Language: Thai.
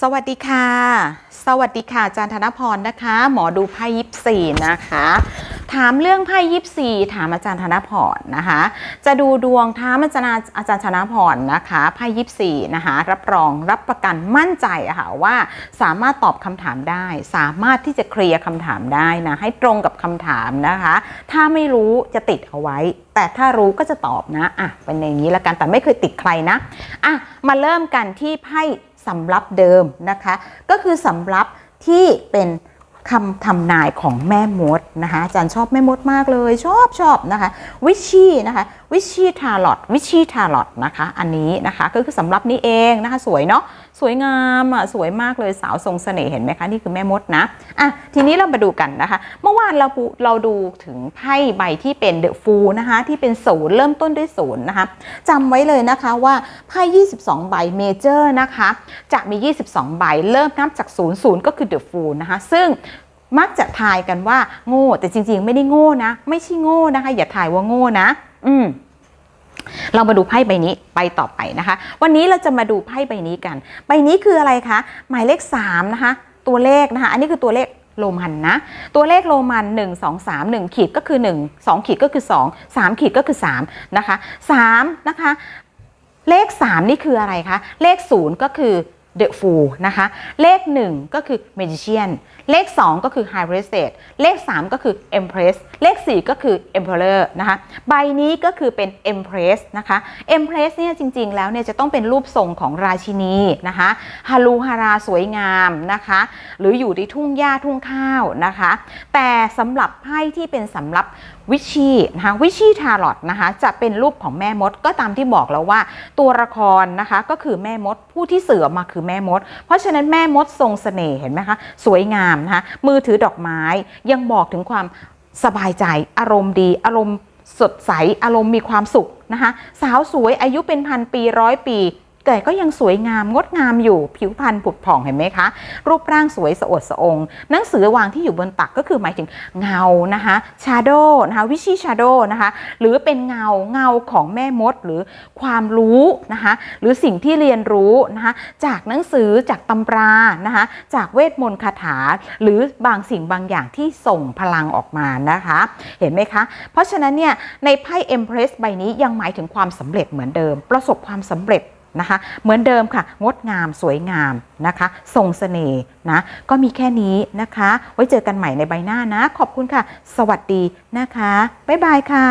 สวัสดีค่ะ สวัสดีค่ะอาจารย์ธนพรนะคะ หมอดูไพ่ยิปซีนะคะ ถามเรื่องไพ่ยิปซีถามอาจารย์ธนพรนะคะ จะดูดวงท้ามอาจารย์อาจารย์ธนพรนะคะไพ่ยิปซีนะคะ รับรองรับประกันมั่นใจอะค่ะว่าสามารถตอบคำถามได้ สามารถที่จะเคลียร์คำถามได้นะให้ตรงกับคำถามนะคะ ถ้าไม่รู้จะติดเอาไว้ แต่ถ้ารู้ก็จะตอบนะอะเป็นอย่างนี้ละกันแต่ไม่เคยติดใครนะอะมาเริ่มกันที่ไพ่ สำรับเดิมนะคะ ก็คือสำรับที่เป็น คำทำนายของแม่มดนะคะอาจารย์ชอบแม่มดมากเลยชอบชอบนะคะวิชีนะคะวิชีทาร์ลอตวิชีทาร์ลอตนะคะอันนี้นะคะก็คือสำรับนี้เองนะคะสวยเนาะสวยงามอะสวยมากเลยสาวทรงเสน่ห์เห็นไหมคะนี่คือแม่มดนะอะทีนี้เรามาดูกันนะคะ เมื่อวานเราเราดูถึงไพ่ใบที่เป็นเดอะฟูนะคะที่เป็นศูนย์เริ่มต้นด้วยศูนย์นะคะจำไว้เลยนะคะว่าไพ่22 ใบเมเจอร์นะคะจะมี 22 ใบเริ่มนับจาก0 0ก็คือ The Fool นะคะซึ่ง มักจะทายกันว่าโง่ แต่จริงๆ ไม่ได้โง่นะ ไม่ใช่โง่นะคะ อย่าทายว่าโง่นะ อืมเรามาดูไพ่ใบนี้ไปต่อไปนะคะ วันนี้เราจะมาดูไพ่ใบนี้กัน ใบนี้คืออะไรคะ หมายเลข3นะคะ ตัวเลขนะคะ อันนี้คือตัวเลขโรมันนะ ตัวเลขโรมัน 1 2 3 1 ขีดก็คือ 1 2 ขีดก็คือ 2 3 ขีดก็คือ3นะคะ3นะคะ เลข 3 นี่คืออะไรคะ เลข 0 ก็คือ The Fool นะคะ เลข 1 ก็คือ Magician เลข 2 ก็คือ High Priestess เลข 3 ก็คือ Empress เลข 4 ก็คือ Emperor นะคะ ใบนี้ก็คือเป็น Empress นะคะ Empress เนี่ยจริง ๆ แล้วเนี่ยจะต้องเป็นรูปทรงของราชินีนะคะฮารูฮาราสวยงามนะคะ หรืออยู่ในทุ่งหญ้าทุ่งข้าวนะคะ แต่สำหรับไพ่ที่เป็นสำหรับวิชีนะคะวิชีทารอตนะคะจะเป็นรูปของแม่มดก็ตามที่บอกแล้วว่าตัวละครนะคะก็คือแม่มดผู้ที่เสือมาคือแม่มด เพราะฉะนั้นแม่มดทรงเสน่ห์เห็นไหมคะสวยงามนะคะมือถือดอกไม้ยังบอกถึงความสบายใจอารมณ์ดี อารมณ์สดใส อารมณ์มีความสุขนะคะสาวสวยอายุเป็นพันปีร้อยปี แต่ก็ยังสวยงามงดงามอยู่ผิวพรรณผุดผ่องเห็นไหมคะ รูปร่างสวยสะอดสะองหนังสือวางที่อยู่บนตักก็คือหมายถึงเงานะคะชาโดนะคะวิชีชาโดนะคะหรือเป็นเงาเงาของแม่มดหรือความรู้นะคะหรือสิ่งที่เรียนรู้นะคะจากหนังสือจากตำรานะคะจากเวทมนต์คาถา หรือบางสิ่งบางอย่างที่ส่งพลังออกมานะคะ เห็นไหมคะ เพราะฉะนั้นเนี่ยในไพ่ Empress ใบนี้ยังหมายถึงความสำเร็จเหมือนเดิม ประสบความสำเร็จ นะคะ เหมือนเดิมค่ะ งดงามสวยงามนะคะทรงเสน่ห์นะก็มีแค่นี้นะคะ ไว้เจอกันใหม่ในใบหน้านะ ขอบคุณค่ะ สวัสดีนะคะ บ๊ายบายค่ะ